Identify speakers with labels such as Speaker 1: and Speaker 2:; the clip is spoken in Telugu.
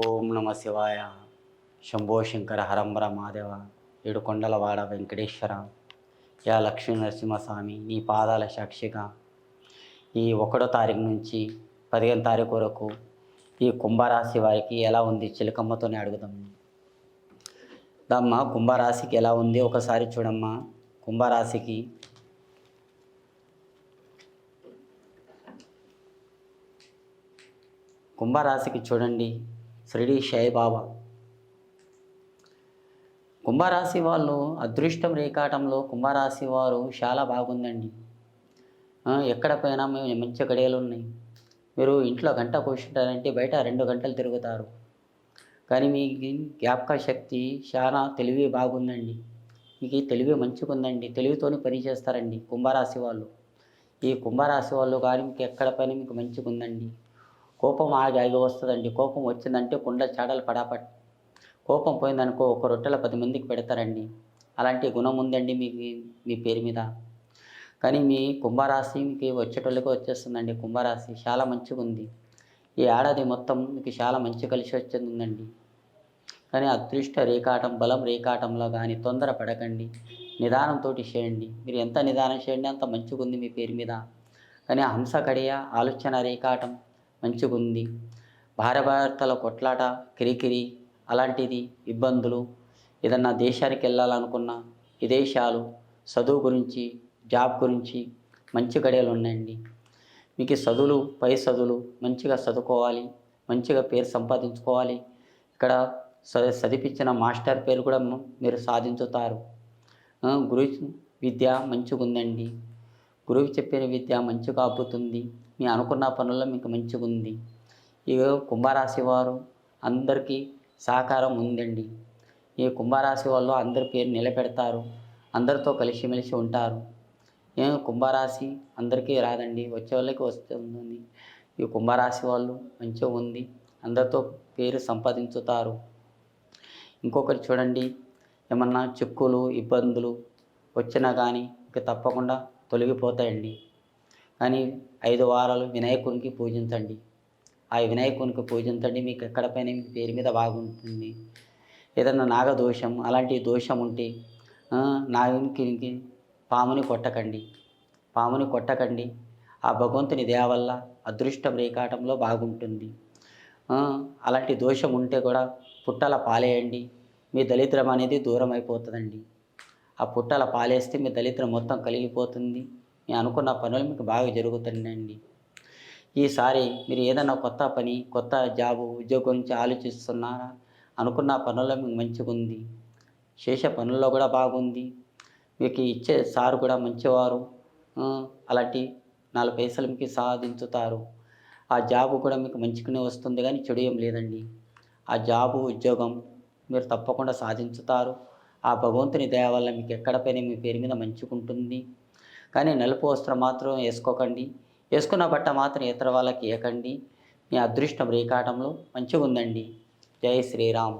Speaker 1: ఓం నమ శివాయ. శంభో శంకర హరంబర మాదేవ ఏడుకొండలవాడ వెంకటేశ్వర. యా లక్ష్మీ నరసింహస్వామి నీ పాదాల సాక్షిగా. ఈ ఒకటో తారీఖు నుంచి పదిహేను తారీఖు వరకు ఈ కుంభరాశి వారికి ఎలా ఉంది చిలకమ్మతోనే అడుగుదాం. దమ్మ కుంభరాశికి ఎలా ఉంది? ఒకసారి చూడమ్మా. కుంభరాశికి కుంభరాశికి చూడండి. షిరిడి సాయిబాబా కుంభరాశి వాళ్ళు అదృష్టం రేఖాటంలో కుంభరాశి వారు చాలా బాగుందండి. ఎక్కడ పోయినా మేము మంచి గడియలు ఉన్నాయి. మీరు ఇంట్లో గంట కూర్చుంటారంటే బయట రెండు గంటలు తిరుగుతారు. కానీ మీ జ్ఞాపక శక్తి చాలా తెలివి బాగుందండి. మీకు తెలివి మంచిగా ఉందండి తెలివితోనే పని చేస్తారండి కుంభరాశి వాళ్ళు. ఈ కుంభరాశి వాళ్ళు కానీ మీకు ఎక్కడ పైన మీకు మంచిగా ఉందండి కోపం ఆగి ఆగి వస్తుందండి. కోపం వచ్చిందంటే కుండ చాడలు పడాపట్. కోపం పోయిందనుకో ఒక రొట్టెల పది మందికి పెడతారండి. అలాంటి గుణం ఉందండి మీ మీ పేరు మీద. కానీ మీ కుంభరాశికి వచ్చేటోళ్ళకి వచ్చేస్తుందండి కుంభరాశి. చాలా మంచిగా ఉంది. ఈ ఏడాది మొత్తం మీకు చాలా మంచి కలిసి వచ్చిందండి. ఉందండి కానీ అదృష్ట రేఖాటం బలం రేఖాటంలో కానీ తొందర పడకండి. నిదానంతో చేయండి. మీరు ఎంత నిదానం చేయండి అంత మంచిగా ఉంది మీ పేరు మీద. కానీ హంస కడియ ఆలోచన రేఖాటం మంచిగా ఉంది భార్యాభర్తల కొట్లాట కిరికిరి అలాంటిది ఇబ్బందులు. ఏదన్నా దేశానికి వెళ్ళాలనుకున్న విదేశాలు చదువు గురించి జాబ్ గురించి మంచి గడియలు ఉన్నాయండి. మీకు చదువులు పై చదువులు మంచిగా చదువుకోవాలి మంచిగా పేరు సంపాదించుకోవాలి. ఇక్కడ చదివించిన మాస్టర్ పేరు కూడా మీరు సాధించుతారు. గురు విద్య మంచిగా ఉందండి గురువు చెప్పిన విద్య మంచిగా కాపుతుంది మీ అనుకున్న పనుల్లో మీకు మంచిగా ఉంది ఈ కుంభరాశి వారు అందరికీ సహకారం ఉందండి. ఈ కుంభరాశి వాళ్ళు అందరి పేరు నిలబెడతారు. అందరితో కలిసిమెలిసి ఉంటారు. ఏ కుంభరాశి అందరికీ రాదండి. వచ్చే వాళ్ళకి వస్తుంది ఈ కుంభరాశి వాళ్ళు మంచిగా ఉంది. అందరితో పేరు సంపాదించుతారు. ఇంకొకటి చూడండి. ఏమన్నా చిక్కులు ఇబ్బందులు వచ్చినా కానీ ఇక తప్పకుండా తొలగిపోతాయండి. కానీ ఐదు వారాలు వినాయకునికి పూజించండి. ఆ వినాయకునికి పూజించండి. మీకు ఎక్కడ పైన మీ పేరు మీద బాగుంటుంది. ఏదన్నా నాగదోషం అలాంటి దోషం ఉంటే నాగునికి పాముని కొట్టకండి. పాముని కొట్టకండి. ఆ భగవంతుని దయ వల్ల అదృష్టం రేకాటంలో బాగుంటుంది. అలాంటి దోషం ఉంటే కూడా పుట్టల పాలేయండి. మీ దళిద్రం అనేది దూరం అయిపోతుందండి ఆ పుట్టల పాలేస్తే మీ దళిద్రం మొత్తం కలిగిపోతుంది మీ అనుకున్న పనులు మీకు బాగా జరుగుతుందండి ఈసారి మీరు ఏదైనా కొత్త పని కొత్త జాబు ఉద్యోగం గురించి ఆలోచిస్తున్నారా? అనుకున్న పనుల్లో మీకు మంచిగా ఉంది. చేసే పనుల్లో కూడా బాగుంది. మీకు ఇచ్చే సారు కూడా మంచివారు. అలాంటి నాలుగు పైసలు మీకు సాధించుతారు. ఆ జాబు కూడా మీకు మంచిగానే వస్తుంది కానీ చెడు ఏం లేదండి. ఆ జాబు ఉద్యోగం మీరు తప్పకుండా సాధించుతారు. ఆ భగవంతుని దయ వల్ల మీకు ఎక్కడ పైన మీ పేరు మీద మంచుకుంటుంది కానీ నలుపు వస్త్రం మాత్రం వేసుకోకండి. వేసుకున్న బట్ట మాత్రం ఇతర వాళ్ళకి ఇవ్వకండి మీ అదృష్టం రేకాటంలో మంచిగా ఉందండి జై శ్రీరామ్.